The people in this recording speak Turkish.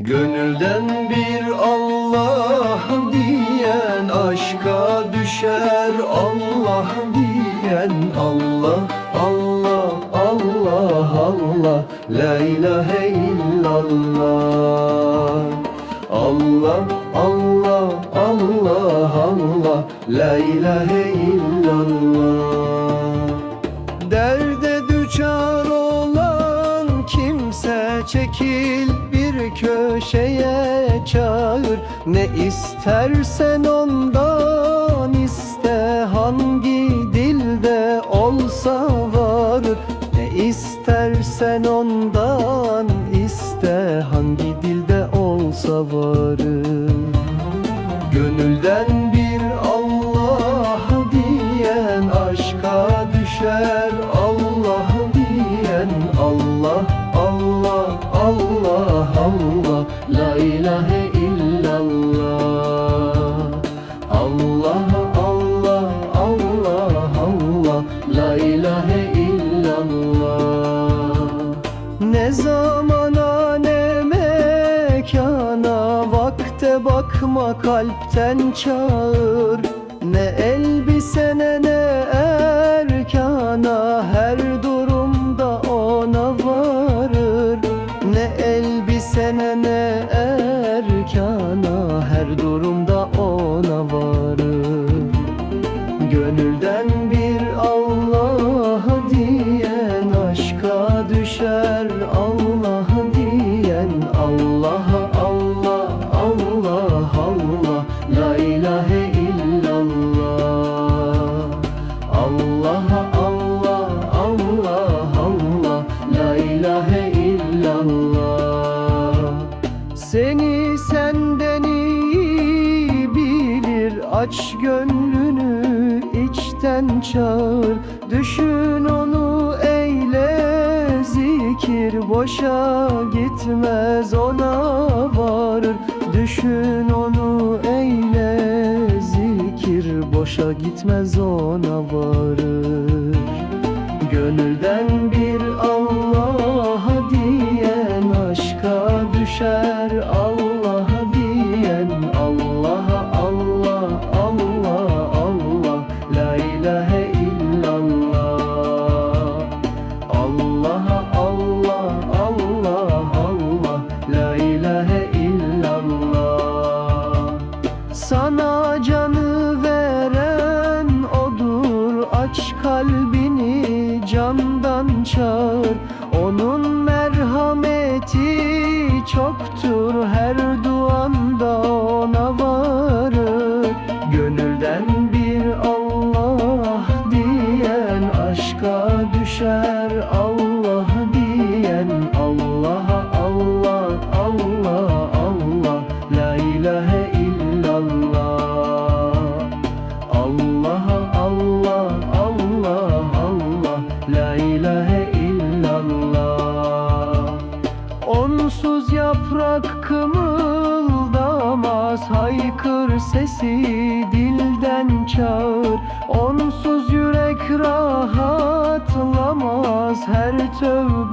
Gönülden bir Allah diyen aşka düşer Allah diyen. Allah Allah Allah Allah La ilahe illallah. Allah Allah Allah Allah La ilahe illallah. Derde düçar olan kimse çekil köşeye çağır. Ne istersen ondan iste. Hangi dilde olsa varır. Ne istersen ondan iste. Hangi dilde olsa varır. Gönülden zamana ne mekana Vakte bakma kalpten çağır. Ne elbisene ne erkana Her durumda ona varır. Ne elbisene ne erkana Her durumda ona varır. Gönülden bir Allah diyen aşka düşer Aç gönlünü içten çağır. Düşün onu eyle. Zikir Boşa gitmez ona varır. Düşün onu eyle. Zikir Boşa gitmez ona varır. Gönülden bir Allah diyen aşka düşer Allah çağır. Onun merhameti çoktur Her duanda ona varır. Gönülden bir Allah diyen Aşka düşer Allah diyen. Allah Allah Allah Allah La ilahe illallah. Allah Allah Allah Allah La ilahe kımıldamaz Haykır sesi dilden çağır. Onsuz yürek rahatlamaz Her tövbende